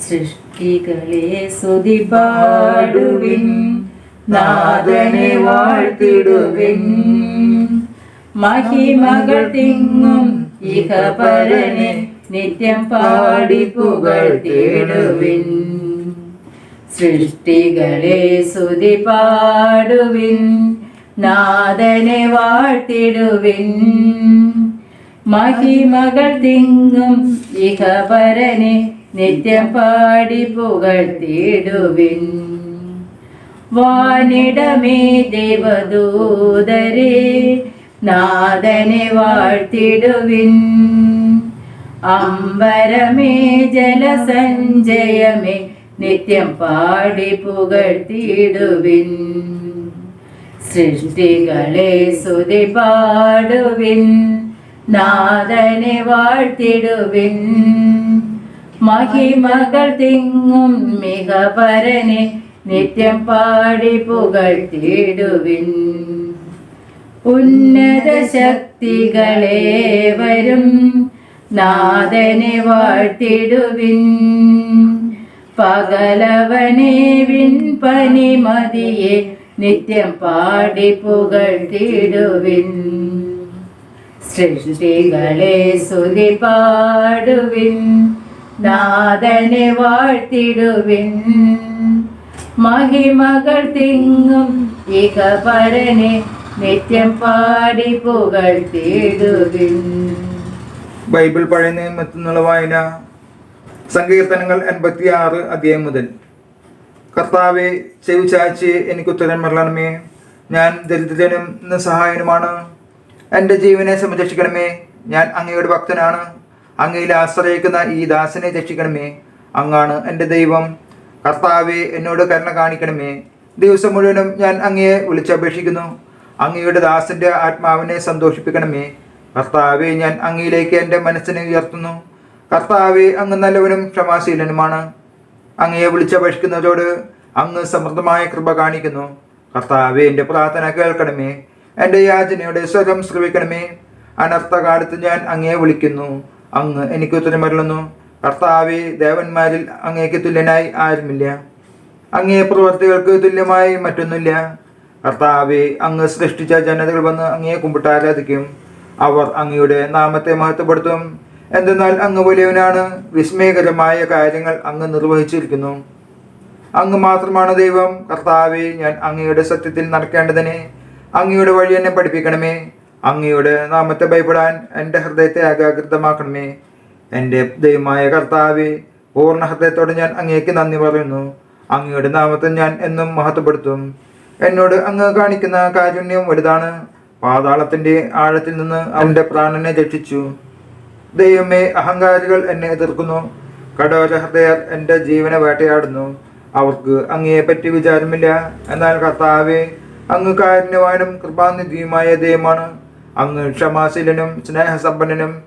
സൃഷ്ടികളെ സ്തുതിപാടുവിൻ. നാഥനെ വാഴ്ത്തിടുവിൻ. മഹിമകൾ തിങ്ങും ഇഹപരനെ നിത്യം പാടി പുകഴ്ത്തിടുവിൻ സൃഷ്ടികളെ സ്തുതി പാടുവിൻ വാഴ്ത്തിടുവിൻ. മഹിമകൾ തിങ്ങും ഇഹപരനെ നിത്യം പാടി പുകഴ്ത്തിയിടുവിൻ വാനിടമേ ദേവദൂതരെ നാദനെ വാഴ്ത്തിടുവിൻ. അമ്പരമേ ജലസഞ്ചയമേ നിത്യം പാടി പുകഴ്ത്തിയിടുവിൻ സൃഷ്ടികളെ സ്തുതി പാടുവിൻ നാദനെ വാഴ്ത്തിടുവിൻ. മഹിമകൾ തിങ്ങും മിക പരനെ നിത്യം പാടി പുകഴ്ത്തിടുവിൻ ഉന്നത ശക്തികളെ വരും നാഥനെ വാഴ്ത്തിടുവിൻ പകലവനെ വിൻ പനിമതിയെ നിത്യം പാടി പുകഴ്ത്തിടുവിൻ സൃഷ്ടികളെ സ്തുതി പാടുവിൻ. നാഥനെ വാഴ്ത്തിടുവിൻ. മഹിമകൾ തിങ്ങും ഇക പരനെ നിത്യം പാടി പുകഴ്ത്തിടുവിൻ ബൈബിൾ പഴയ നിയമത്തിനുള്ള വായന സങ്കീർത്തനങ്ങൾ എൺപത്തി ആറ് അധ്യായം മുതൽ. കർത്താവെ ചെവി ചാച്ച് എനിക്ക് ഉത്തരം മരണമേ ഞാൻ ദരിദ്രനും നിസ്സഹായനുമാണ്. എന്റെ ജീവനെ സംരക്ഷിക്കണമേ. ഞാൻ അങ്ങയുടെ ഭക്തനാണ്. അങ്ങയിൽ ആശ്രയിക്കുന്ന ഈ ദാസനെ രക്ഷിക്കണമേ. അങ്ങാണ് എന്റെ ദൈവം. കർത്താവെ എന്നോട് കരുണ കാണിക്കണമേ. ദിവസം മുഴുവനും ഞാൻ അങ്ങയെ വിളിച്ചപേക്ഷിക്കുന്നു. അങ്ങയുടെ ദാസന്റെ ആത്മാവിനെ സന്തോഷിപ്പിക്കണമേ. കർത്താവെ ഞാൻ അങ്ങയിലേക്ക് എന്റെ മനസ്സിനെ ഉയർത്തുന്നു. കർത്താവെ അങ്ങ് നല്ലവനും ക്ഷമാശീലനുമാണ്. അങ്ങയെ വിളിച്ചപേക്ഷിക്കുന്നവരോട് അങ്ങ് സമൃദ്ധമായ കൃപ കാണിക്കുന്നു. കർത്താവെ എന്റെ പ്രാർത്ഥന കേൾക്കണമേ. എന്റെ യാചനയുടെ സ്വരം ശ്രവിക്കണമേ. അനർത്ഥകാലത്ത് ഞാൻ അങ്ങയെ വിളിക്കുന്നു. അങ്ങ് എനിക്ക് ഉത്തരമരുളുന്നു കർത്താവെ ദേവന്മാരിൽ അങ്ങേക്ക് തുല്യനായി ആരുമില്ല. അങ്ങേ പ്രവർത്തികൾക്ക് തുല്യമായി മറ്റൊന്നുമില്ല. കർത്താവെ അങ്ങ് സൃഷ്ടിച്ച ജനതകൾ വന്ന് അങ്ങേ കുമ്പിട്ട് ആരാധിക്കും. അവർ അങ്ങയുടെ നാമത്തെ മഹത്വപ്പെടുത്തും. എന്തെന്നാൽ അങ്ങ് വലിയവനാണ്. വിസ്മയകരമായ കാര്യങ്ങൾ അങ്ങ് നിർവഹിച്ചിരിക്കുന്നു. അങ്ങ് മാത്രമാണ് ദൈവം. കർത്താവെ ഞാൻ അങ്ങയുടെ സത്യത്തിൽ നടക്കേണ്ടതിനെ അങ്ങയുടെ വഴി എന്നെ പഠിപ്പിക്കണമേ. അങ്ങയുടെ നാമത്തെ ഭയപ്പെടാൻ എന്റെ ഹൃദയത്തെ ഏകാഗ്രതമാക്കണമേ. എന്റെ ദൈവമായ കർത്താവെ പൂർണ ഹൃദയത്തോടെ ഞാൻ അങ്ങേക്ക് നന്ദി പറയുന്നു. അങ്ങയുടെ നാമത്തെ ഞാൻ എന്നും മഹത്വപ്പെടുത്തും. എന്നോട് അങ്ങ് കാണിക്കുന്ന കാരുണ്യം വലുതാണ്. പാതാളത്തിന്റെ ആഴത്തിൽ നിന്ന് അവന്റെ പ്രാണനെ രക്ഷിച്ചു. ദൈവമേ അഹങ്കാരികൾ എന്നെ എതിർക്കുന്നു. കടോര ഹൃദയർ എന്റെ ജീവനെ വേട്ടയാടുന്നു. അവർക്ക് അങ്ങയെ പറ്റി വിചാരമില്ല. എന്നാൽ കർത്താവെ അങ്ങ് കാരുണ്യവാനും കൃപാനിധിയുമായ ദൈവമാണ്. അങ്ങ് ക്ഷമാശീലനും സ്നേഹസമ്പന്നനും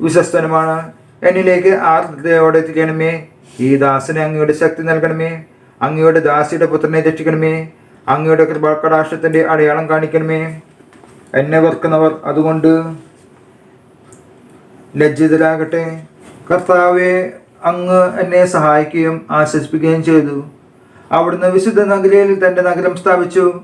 വിശ്വസ്തനുമാണ്. എന്നിലേക്ക് ആർദ്രതയോടെ എത്തിക്കണമേ. ഈ ദാസനെ അങ്ങയുടെ ശക്തി നൽകണമേ. അങ്ങയുടെ ദാസിയുടെ പുത്രനെ രക്ഷിക്കണമേ. അങ്ങയുടെ കൃപാകടാക്ഷത്തിന്റെ അടയാളം കാണിക്കണമേ. എന്നെ വെറുക്കുന്നവർ അതുകൊണ്ട് ലജ്ജിതരാകട്ടെ. കർത്താവെ അങ്ങ് എന്നെ സഹായിക്കുകയും ആശ്വസിപ്പിക്കുകയും ചെയ്തു. അവിടുന്ന് വിശുദ്ധ നഗരയിൽ തന്റെ നഗരം സ്ഥാപിച്ചു.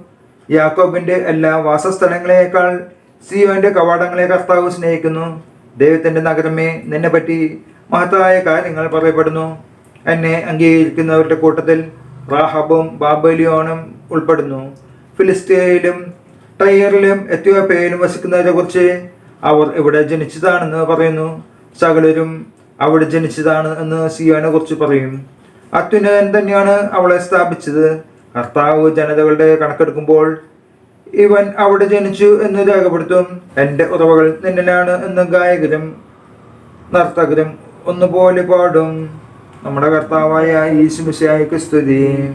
യാക്കോബിന്റെ എല്ലാ വാസസ്ഥലങ്ങളെക്കാൾ സിയോന്റെ കവാടങ്ങളെ കർത്താവ് സ്നേഹിക്കുന്നു. ദൈവത്തിന്റെ നഗരമേ നിന്നെ പറ്റി മഹത്തായ കാര്യങ്ങൾ പറയപ്പെടുന്നു. എന്നെ അംഗീകരിക്കുന്നവരുടെ കൂട്ടത്തിൽ റാഹബും ബാബലിയോണും ഉൾപ്പെടുന്നു. ഫിലിസ്തീനയിലും ടയറിലും എത്യോപ്യയിലും വസിക്കുന്നവരെ കുറിച്ച് അവർ ഇവിടെ ജനിച്ചതാണെന്ന് പറയുന്നു. സകലരും അവിടെ ജനിച്ചതാണ് എന്ന് സിയോനെ കുറിച്ച് പറയും. അത്യുന്നതൻ തന്നെയാണ് അവളെ സ്ഥാപിച്ചത്. കർത്താവ് ജനതകളുടെ കണക്കെടുക്കുമ്പോൾ ഇവൻ അവിടെ ജനിച്ചു എന്ന് രേഖപ്പെടുത്തും. എന്റെ ഉറവകൾ നിന്നിലാണ് എന്ന് ഗായകരും നർത്തകരും ഒന്നുപോലെ പാടും. നമ്മുടെ കർത്താവായ ഈശുമിശായിക്ക് സ്തുതി.